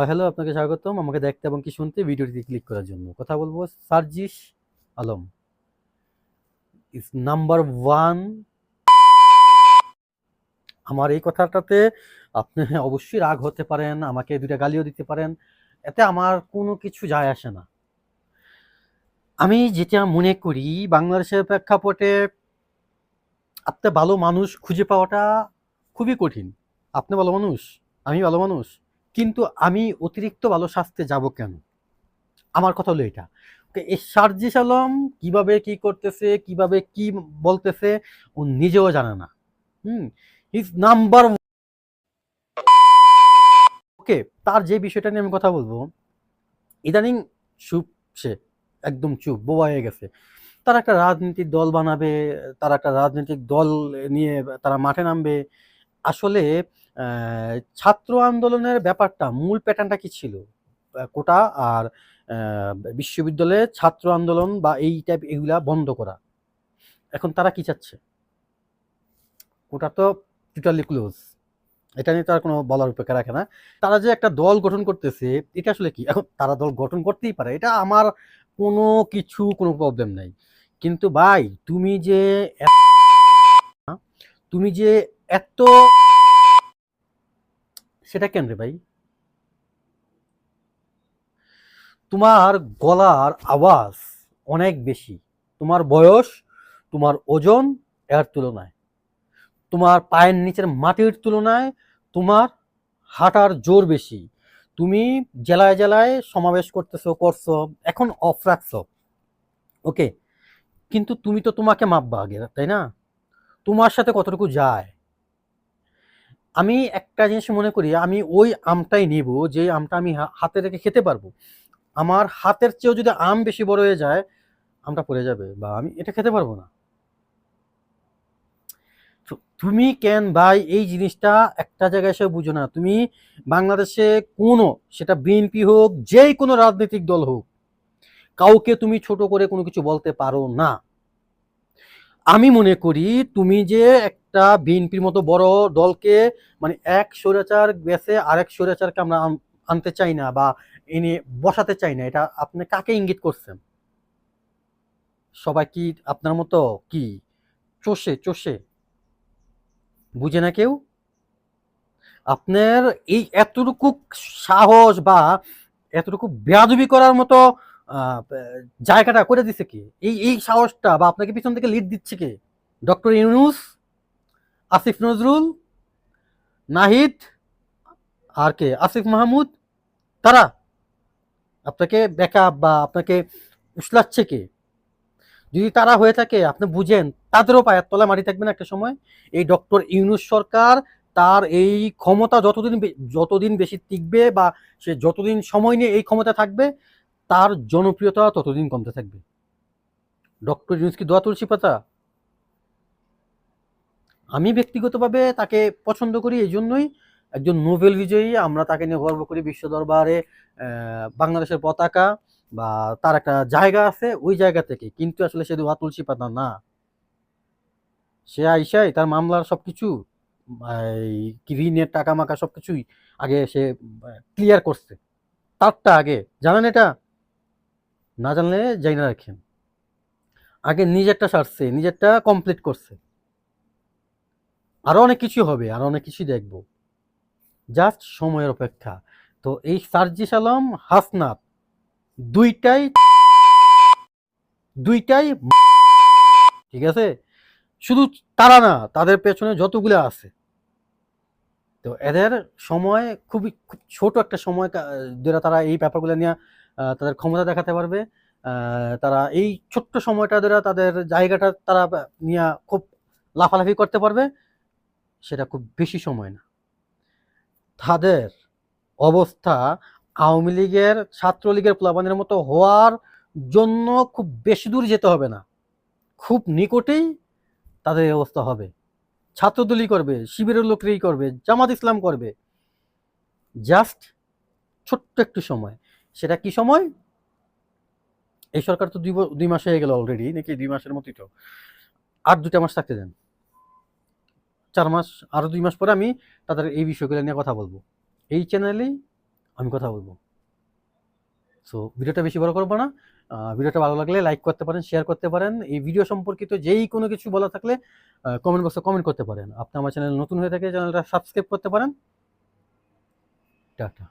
হয়, হ্যালো, আপনাকে স্বাগতম। আমাকে দেখতে এবং কি শুনতে ভিডিওটি ক্লিক করার জন্য। কথা বলব Sarjis Alam. Is number one আমার এই কথাটাতে আপনি অবশ্যই রাগ হতে পারেন, আমাকে দুইটা গালিও দিতে পারেন। এতে আমার কোনো কিছু যায় আসে না। আমি যেটা মনে করি, বাংলাদেশের প্রেক্ষাপটে আপনি ভালো মানুষ খুঁজে পাওয়াটা খুবই কঠিন। আপনি ভালো মানুষ, আমি ভালো মানুষ। কিন্তু আমি অতিরিক্ত ভালো স্বাস্থ্যে যাব কেন? আমার কথা হলো এটা। এই সার্জিস আলম কীভাবে কি করতেছে, কীভাবে কি বলতেছে, ও নিজেও জানে না। হুম ইজ নাম্বার ওকে, তার যে বিষয়টা নিয়ে আমি কথা বলব, ইদানিং চুপ সে, একদম চুপ, বোবা হয়ে গেছে। তারা একটা রাজনৈতিক দল বানাবে, তারা একটা রাজনৈতিক দল নিয়ে তারা মাঠে নামবে। আসলে ছাত্র আন্দোলনের ব্যাপারটা, মূল প্যাটার্নটা কি ছিল? কোটা আর বিশ্ববিদ্যালয়ে ছাত্র আন্দোলন বা এই টাইপ এগুলা বন্ধ করা। এখন তারা কি চাচ্ছে? কোটা তো টোটালি ক্লোজ এটা নিয়ে তার কোনো বলার উপেক্ষা রাখে না। তারা যে একটা দল গঠন করতেছে, এটা আসলে কি? এখন তারা দল গঠন করতেই পারে। এটা আমার কোনো কিছু, কোনো প্রবলেম নাই। কিন্তু ভাই, তুমি যে তুমি যে এত সেটা কেন রে ভাই? তোমার গলার আওয়াজ অনেক বেশি। তোমার বয়স, তোমার ওজন এর তুলনায়। তোমার পায়ের নিচের মাটির তুলনায় তোমার হাঁটার জোর বেশি। তুমি জেলায় জেলায় সমাবেশ করতেছো, করছ, এখন অফ রাখছো। ওকে কিন্তু তুমি তো তোমাকে মাপবা আগে, তাই না? তোমার সাথে কতটুকু যায়? আমি একটা জিনিস মনে করি, আমি ওই আমটাই নিব যে আমটা আমি হাতে রেখে খেতে পারব। আমার হাতের চেয়েও যদি আম বেশি বড় হয়ে যায়, আমটা পড়ে যাবে বা আমি এটা খেতে পারব না। তুমি কেন ভাই এই জিনিসটা একটা জায়গায় এসে বুঝো না। তুমি বাংলাদেশে কোনো, সেটা বিএনপি হোক, যেই কোনো রাজনৈতিক দল হোক, কাউকে তুমি ছোট করে কোনো কিছু বলতে পারো না। আমি মনে করি তুমি যে একটা বিএনপির মতো বড় দলকে মানে এক স্বৈরাচার গেছে, আরেক স্বৈরাচারকে আমরা আনতে চাই না বা এনে বসাতে চাই না, এটা আপনি কাকে ইঙ্গিত করছেন? সবাই কি আপনার মতো? কি? চষে চষে। বুঝে না কেউ? আপনার এই এতটুকু সাহস বা এতটুকু বেয়াদবি করার মতো জায়গাটা করে দিছে কে? এই এই সাহসটা বা আপনাকে পিছন থেকে লিড দিচ্ছে কে? ডক্টর ইউনুস, আসিফ নজরুল, নাহিদ, আর কে? আসিফ মাহমুদ, তারা। আপনাকে ব্যাকআপ বা আপনাকে উসলাচ্ছে কে? যদি তারা হয়ে থাকে, আপনি বুঝেন, তাদেরও পায়ের তলায় মাটি থাকবে না একটা সময়। এই ডক্টর ইউনুস সরকার তার এই ক্ষমতা যতদিন যতদিন বেশি টিকবে বা সে যতদিন সময় নিয়ে এই ক্ষমতা থাকবে তার জনপ্রিয়তা ততদিন কমতে থাকবে। ডক্টর ইউনুস কি দোয়া তুলসী পাতা। আমি ব্যক্তিগতভাবে তাকে পছন্দ করি এই জন্যই একজন নোবেল বিজয়ী। আমরা তাকে নিয়ে গর্ব করি বিশ্ব দরবারে বাংলাদেশের পতাকা বা তার একটা জায়গা আছে ওই জায়গা থেকে। কিন্তু আসলে সে দোয়া তুলসী পাতা না। সে আইসাই তার মামলার সবকিছু, এই কি ঋণের টাকা মাকা সব কিছুই আগে সে ক্লিয়ার করছে। তারটা আগে। জানেন এটা? না জানলে যাই না রাখেন। আগে নিজেরটা সারছে নিজেরটা কমপ্লিট করছে। আরও অনেক কিছু হবে, আরও অনেক কিছু দেখব। জাস্ট সময়ের অপেক্ষা। তো এই সার্জিস আলম, হাসনাত, দুইটাই দুইটাই ঠিক আছে? শুধু তারা না, তাদের পেছনে যতগুলো আছে। তো এদের সময় খুবই, খুব ছোট একটা সময় ধরে তারা এই ব্যাপারগুলো নিয়ে তাদের ক্ষমতা দেখাতে পারবে। তারা এই ছোট্ট সময়টা ধরে তাদের জায়গাটা তারা নিয়ে খুব লাফালাফি করতে পারবে, সেটা খুব বেশি সময় না। তাদের অবস্থা আওয়ামী লীগের, ছাত্রলীগের প্লাবনের মতো হওয়ার জন্য খুব বেশি দূর যেতে হবে না। খুব নিকটেই তাদের অবস্থা হবে। ছাত্রদলই করবে, শিবিরের লোকরাই করবে, জামাত ইসলাম করবে। জাস্ট ছোট্ট একটু সময়। সেটা কি সময়? এই সরকার তো দুই দুই মাস হয়ে গেল অলরেডি নাকি দুই মাসের মতোই তো? আর দুটা মাস থাকতে দেন। চার মাস, আরও দুই মাস পরে আমি তাদের এই বিষয়গুলো নিয়ে কথা বলব। এই চ্যানেলেই আমি কথা বলব। সো ভিডিওটা বেশি বড় করব না। ভিডিওটা ভালো লাগলে লাইক করতে পারেন শেয়ার করতে পারেন। এই ভিডিও সম্পর্কিত যেই কোনো কিছু বলা থাকলে কমেন্ট বক্সে কমেন্ট করতে পারেন। আপনি আমার চ্যানেল নতুন হয়ে থাকে চ্যানেলটা সাবস্ক্রাইব করতে পারেন। টাটা।